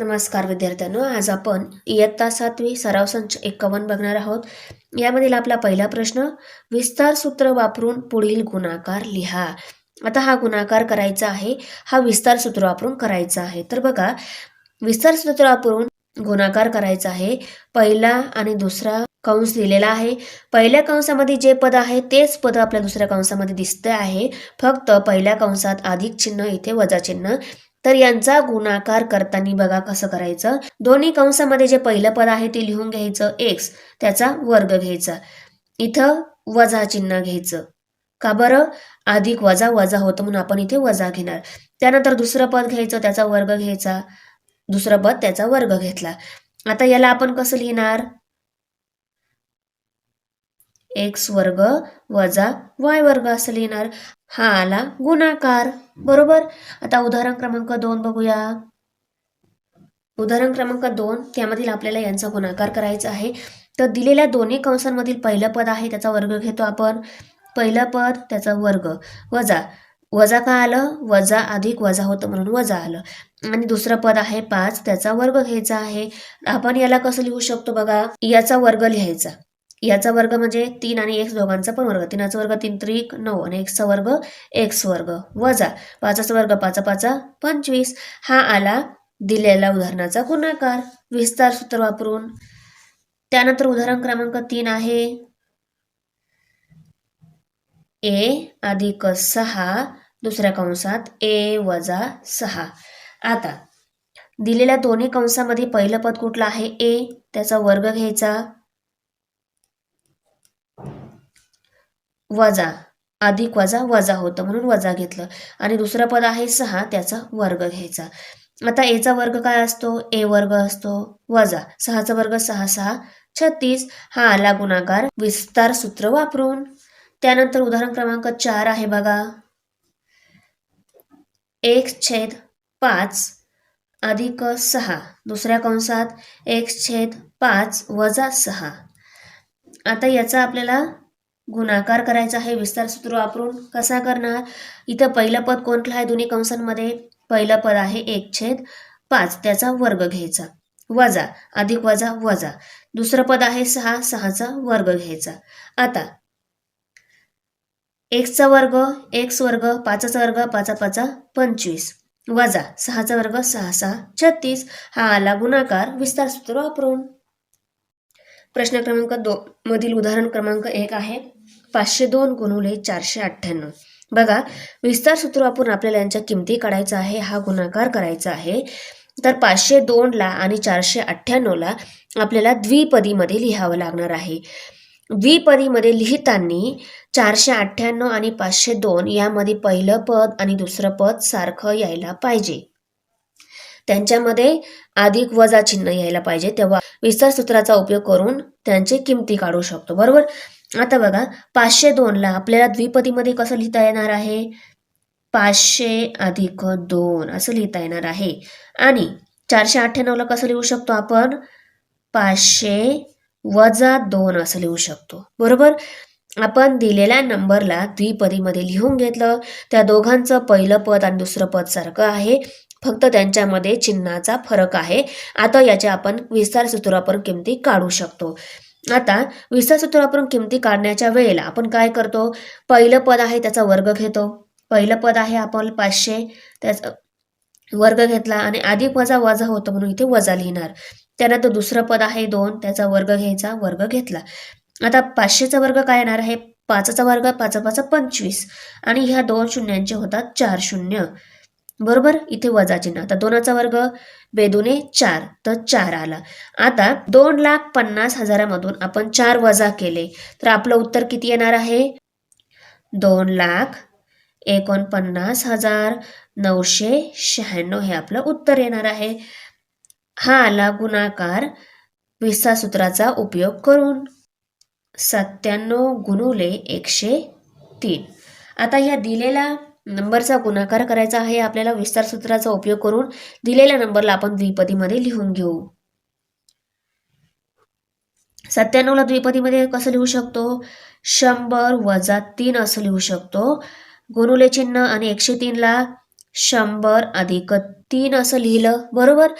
नमस्कार विद्यार्थ्यांनो आज आपण इयत्ता सातवी सराव संच एक्कावन्न बघणार आहोत. यामधील आपला पहिला प्रश्न विस्तार सूत्र वापरून पुढील गुणाकार लिहा. आता हा गुणाकार करायचा आहे हा विस्तार सूत्र वापरून करायचा आहे. तर बघा विस्तार सूत्र वापरून गुणाकार करायचा आहे. पहिला आणि दुसरा कंस दिलेला आहे. पहिल्या कंसामध्ये जे पद आहे तेच पद आपल्या दुसऱ्या कंसामध्ये दिसते आहे. फक्त पहिल्या कंसात अधिक चिन्ह इथे वजा चिन्ह. तर यांचा गुणाकार करताना बघा कसं करायचं. दोन्ही कंसामध्ये जे पहिलं पद आहे ते लिहून घ्यायचं. एक्स त्याचा वर्ग घ्यायचा. इथं वजा चिन्ह घ्यायचं. का बरं? अधिक वजा वजा होतं म्हणून आपण इथे वजा घेणार. त्यानंतर दुसरं पद घ्यायचं त्याचा वर्ग घ्यायचा. दुसरं पद त्याचा वर्ग घेतला. आता याला आपण कसं लिहिणार? एक्स वर्ग वजा वाय वर्ग असं लिहिणार. हा आला गुणाकार. बरोबर? आता उदाहरण क्रमांक दोन बघूया. उदाहरण क्रमांक दोन त्यामधील आपल्याला यांचा गुणाकार करायचा आहे. तर दिलेल्या दोन्ही कंसांमधील पहिलं पद आहे त्याचा वर्ग घेतो आपण. पहिलं पद त्याचा वर्ग. वजा. वजा का आलं? वजा अधिक वजा होतं म्हणून वजा आलं. आणि दुसरं पद आहे पाच त्याचा वर्ग घ्यायचा आहे. आपण याला कसं लिहू शकतो बघा? याचा वर्ग लिहायचा. याचा वर्ग म्हणजे तीन आणि एक्स दोघांचा पण वर्ग. तीनाचा वर्ग तीन त्रिक नऊ आणि एक्सचा वर्ग एक्स वर्ग. वजा पाचाचा वर्ग पाचा पाचा पंचवीस. हा आला दिलेला उदाहरणाचा गुणाकार. विस्तार सूत्र वापरून. त्यानंतर उदाहरण क्रमांक तीन आहे. ए अधिक सहा दुसऱ्या कंसात ए वजा सहा. आता दिलेल्या दोन्ही कंसामध्ये पहिलं पद कुठलं आहे? ए. त्याचा वर्ग घ्यायचा. वजा अधिक वजा वजा होतं म्हणून वजा घेतलं. आणि दुसरं पद आहे सहा त्याचा वर्ग घ्यायचा. आता एचा वर्ग काय असतो? ए वर्ग असतो. वजा सहाचा वर्ग सहा सहा छत्तीस. हा आला गुणाकार विस्तार सूत्र वापरून. त्यानंतर उदाहरण क्रमांक चार आहे बघा. एक छेद पाच अधिक सहा दुसऱ्या कंसात एक छेद पाच वजा सहा. आता याचा आपल्याला गुणाकार करायचा आहे विस्तार सूत्र वापरून. कसा करणार? इथं पहिलं पद कोणतं आहे? दोन्ही कंसांमध्ये पहिलं पद आहे एक छेद पाच. त्याचा वर्ग घ्यायचा. वजा अधिक वजा वजा. दुसरं पद आहे सहा. सहाचा वर्ग घ्यायचा. आता एक्सचा वर्ग एक्स वर्ग पाचाचा वर्ग पाचा पाचा पंचवीस. वजा सहाचा वर्ग सहा सहा छत्तीस. हा आला गुणाकार. विस्तार सूत्र वापरून. प्रश्न क्रमांक दोन मधील उदाहरण क्रमांक एक आहे. पाचशे दोन गुणुले चारशे अठ्ठ्याण्णव. बघा विस्तार सूत्र वापरून आपल्याला यांच्या किमती काढायचा आहे हा गुणाकार करायचा आहे. तर पाचशे दोनला आणि चारशे अठ्ठ्याण्णवला आपल्याला द्विपदीमध्ये लिहावं लागणार आहे. द्विपदीमध्ये लिहिताना चारशे अठ्ठ्याण्णव आणि पाचशे दोन यामध्ये पहिलं पद आणि दुसरं पद सारखं यायला पाहिजे. त्यांच्यामध्ये अधिक वजा चिन्ह यायला पाहिजे. तेव्हा विस्तार सूत्राचा उपयोग करून त्यांची किमती काढू शकतो. बरोबर? आता बघा पाचशे दोनला आपल्याला द्विपदीमध्ये कसं लिहिता येणार आहे? पाचशे अधिक दोन असं लिहिता येणार आहे. आणि चारशे अठ्ठ्याण्णवला कसं लिहू शकतो आपण? पाचशे वजा दोन असं लिहू शकतो. बरोबर? आपण दिलेल्या नंबरला द्विपदीमध्ये लिहून घेतलं. त्या दोघांचं पहिलं पद आणि दुसरं पद सारखं आहे. फक्त त्यांच्यामध्ये चिन्हाचा फरक आहे. आता याचे आपण विस्तार सूत्र आपण किमती काढू शकतो. आता विस्तार सूत्र वापरून किमती काढण्याच्या वेळेला आपण काय करतो? पहिलं पद आहे त्याचा वर्ग घेतो. पहिलं पद आहे आपण पाचशे त्याचा वर्ग घेतला आणि अधिक वजा वजा होतो म्हणून इथे वजा लिहिणार. त्यानंतर दुसरं पद आहे दोन त्याचा वर्ग घ्यायचा वर्ग घेतला. आता पाचशेचा वर्ग काय येणार आहे? पाचचा वर्ग पाच पाच पंचवीस. आणि ह्या दोन शून्यांचे होतात चार शून्य. बरोबर? इथे वजा चिन्ह. आता दोनाचा वर्ग बेदुने चार. तर चार आला. आता दोन लाख पन्नास हजारामधून आपण चार वजा केले. तर आपलं उत्तर किती येणार आहे? दोन लाख एकोणपन्नास हजार नऊशे शहाण्णव हे आपलं उत्तर येणार आहे. हा आला गुणाकार विसा सूत्राचा उपयोग करून. सत्त्याण्णव गुणुले एकशे तीन. आता या दिलेला नंबरचा गुणाकार करायचा आहे आपल्याला विस्तार सूत्राचा उपयोग करून दिलेल्या नंबरला आपण द्विपदीमध्ये लिहून घेऊ. सत्त्याण्णवला द्विपदीमध्ये कसं लिहू शकतो? शंभर वजा तीन असं लिहू शकतो. गुरुले चिन्ह आणि एकशे तीनला शंभर अधिक तीन असं लिहिलं बरोबर?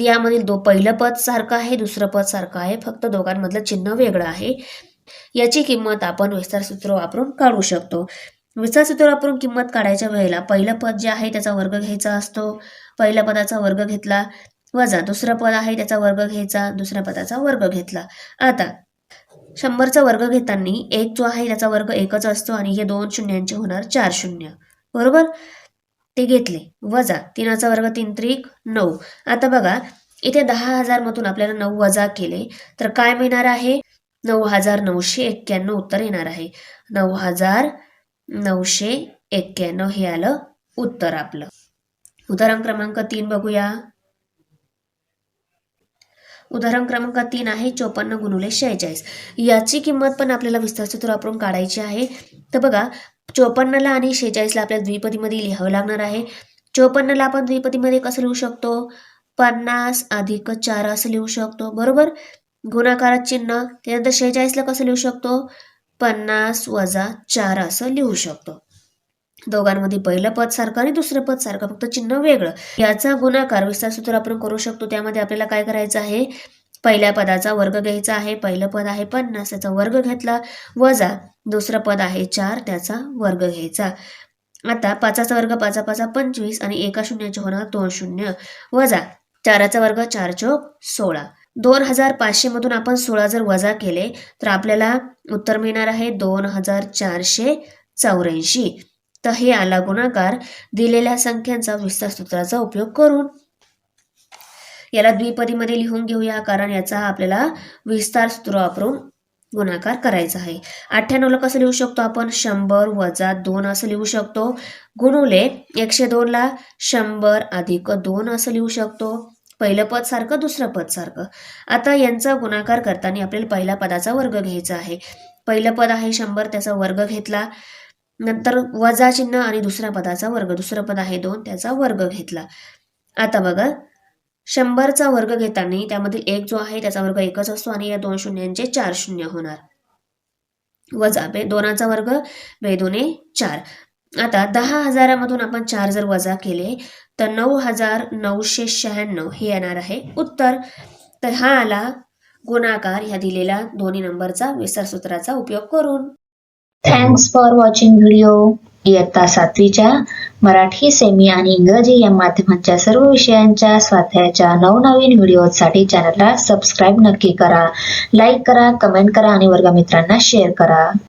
यामधील दो पहिलं पद सारखं आहे दुसरं पद सारखं आहे फक्त दोघांमधलं चिन्ह वेगळं आहे. याची किंमत आपण विस्तार सूत्र वापरून काढू शकतो. विस्तार सूत्र वापरून किंमत काढायच्या वेळेला पहिलं पद जे आहे त्याचा वर्ग घ्यायचा असतो. पहिल्या पदाचा वर्ग घेतला वजा दुसरं पद आहे त्याचा वर्ग घ्यायचा दुसऱ्या पदाचा वर्ग घेतला. आता शंभरचा वर्ग घेताना एक जो आहे त्याचा वर्ग एकच असतो आणि हे दोन शून्यांचे होणार चार शून्य. बरोबर? ते घेतले. वजा तीनाचा वर्ग तीन त्रिक नऊ. आता बघा इथे दहा हजार मधून आपल्याला नऊ वजा केले तर काय मिळणार आहे? नऊ हजार नऊशे एक्क्याण्णव उत्तर येणार आहे. नऊ हजार नऊशे एक्क्याण्णव हे आलं उत्तर आपलं. उदाहरण क्रमांक तीन बघूया. उदाहरण क्रमांक तीन आहे चोपन्न गुणुले शेहेचाळीस. याची किंमत पण आपल्याला विस्तार सूत्र वापरून काढायची आहे. तर बघा चोपन्नला आणि शेहेचाळीसला आपल्याला द्विपदीमध्ये लिहावं लागणार आहे. चोपन्नला आपण द्विपदीमध्ये कसं लिहू शकतो? पन्नास अधिक चार असं लिहू शकतो. बरोबर? गुणाकारात चिन्ह. त्यानंतर शेहेचाळीसला कसं लिहू शकतो? पन्नास वजा चार असं लिहू शकतो. दोघांमध्ये पहिलं पद सारखं आणि दुसरं पद सारखं फक्त चिन्ह वेगळं. याचा गुणाकार विस्तार सूत्र आपण करू शकतो. त्यामध्ये आपल्याला काय करायचं आहे? पहिल्या पदाचा वर्ग घ्यायचा आहे पहिलं पद आहे पन्नास त्याचा वर्ग घेतला वजा दुसरं पद आहे चार त्याचा वर्ग घ्यायचा. आता पाचाचा वर्ग पाचा पाचा पंचवीस आणि एका शून्याचे होणार दोन शून्य. वजा चाराचा वर्ग चार चौक सोळा. दोन हजार पाचशेमधून आपण सोळा जर वजा केले तर आपल्याला उत्तर मिळणार आहे दोन हजार चारशे चौऱ्याऐंशी. तर हे आला गुणाकार. दिलेल्या संख्यांचा विस्तार सूत्राचा उपयोग करून याला द्विपदीमध्ये लिहून घेऊया कारण याचा आपल्याला विस्तार सूत्र वापरून गुणाकार करायचा आहे. अठ्ठ्याण्णवला कसं लिहू शकतो आपण? शंभर वजा दोन असं लिहू शकतो. गुणुले एकशे दोनला शंभर अधिक दोन असं लिहू शकतो. पहिलं पद सारखं दुसरं पद सारखं. आता यांचा गुणाकार करताना आपल्याला पहिल्या पदाचा वर्ग घ्यायचा आहे. पहिलं पद आहे शंभर त्याचा वर्ग घेतला. नंतर वजा चिन्ह आणि दुसऱ्या पदाचा वर्ग. दुसरं पद आहे दोन त्याचा वर्ग घेतला. आता बघा शंभरचा वर्ग घेताना त्यामधील एक जो आहे त्याचा वर्ग एकच असतो आणि या दोन शून्यांचे चार शून्य होणार. वजा बे दोनाचा वर्ग बेदोने चार. आता दहा हजारामधून आपण चार जर वजा केले तर नऊ हजार नऊशे शहाण्णव हे येणार आहे. उत्तर तर हा आला गुणाकार. ह्या दिलेल्या दोन्ही नंबरचा विसरसूत्राचा उपयोग करून. थँक्स फॉर वॉचिंग व्हिडिओ इयत्ता सातवीच्या मराठी सेमी आणि इंग्रजी या माध्यमांच्या सर्व विषयांच्या स्वाध्यायाच्या नवनवीन व्हिडिओसाठी चॅनलला सबस्क्राईब नक्की करा. लाईक करा कमेंट करा आणि वर्गमित्रांना शेअर करा.